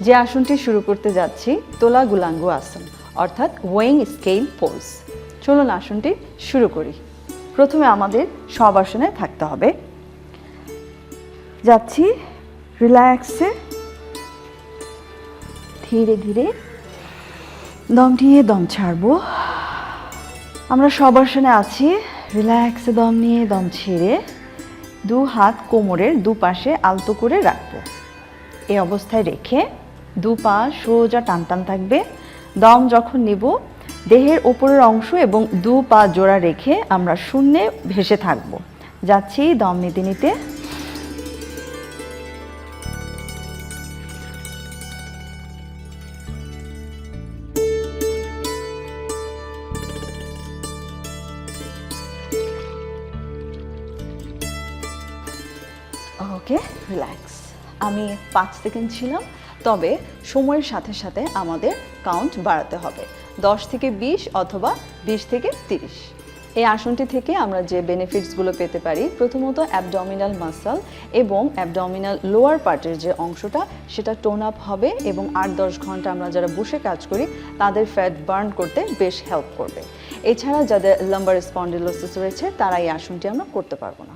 যে আসনটি শুরু করতে যাচ্ছি, তোলা গুলাঙ্গু আসন, অর্থাৎ ওয়েং স্কেল পোজ চলুন আসনটি শুরু করি। প্রথমে আমাদের সব আসনে থাকতে হবে। যাচ্ছি রিল্যাক্সে ধীরে ধীরে দম নিয়ে দম ছাড়বো। আমরা সব আসনে আছি। রিল্যাক্সে দম নিয়ে দম ছেড়ে দু হাত কোমরের দুপাশে আলতো করে রাখব। এই অবস্থায় রেখে দু পা সোজা টান টান থাকবে। দম যখন নিব, দেহের ওপরের অংশ এবং দু পা জোড়া রেখে আমরা শূন্যে ভেসে থাকব। যাচ্ছি দম নিতে নিতে। ওকে রিল্যাক্স আমি পাঁচ সেকেন্ড ছিলাম। তবে সময়ের সাথে সাথে আমাদের কাউন্ট বাড়াতে হবে। দশ থেকে বিশ অথবা বিশ থেকে তিরিশ। এই আসনটি থেকে আমরা যে বেনিফিটসগুলো পেতে পারি, প্রথমত অ্যাবডমিনাল মাসল এবং অ্যাবডমিনাল লোয়ার পার্টের যে অংশটা, সেটা টোন আপ হবে এবং আট দশ ঘণ্টা আমরা যারা বসে কাজ করি, তাদের ফ্যাট বার্ন করতে বেশ হেল্প করবে। এছাড়া যাদের লাম্বার স্পন্ডিলোসিস রয়েছে, তারা এই আসনটি আমরা করতে পারব না।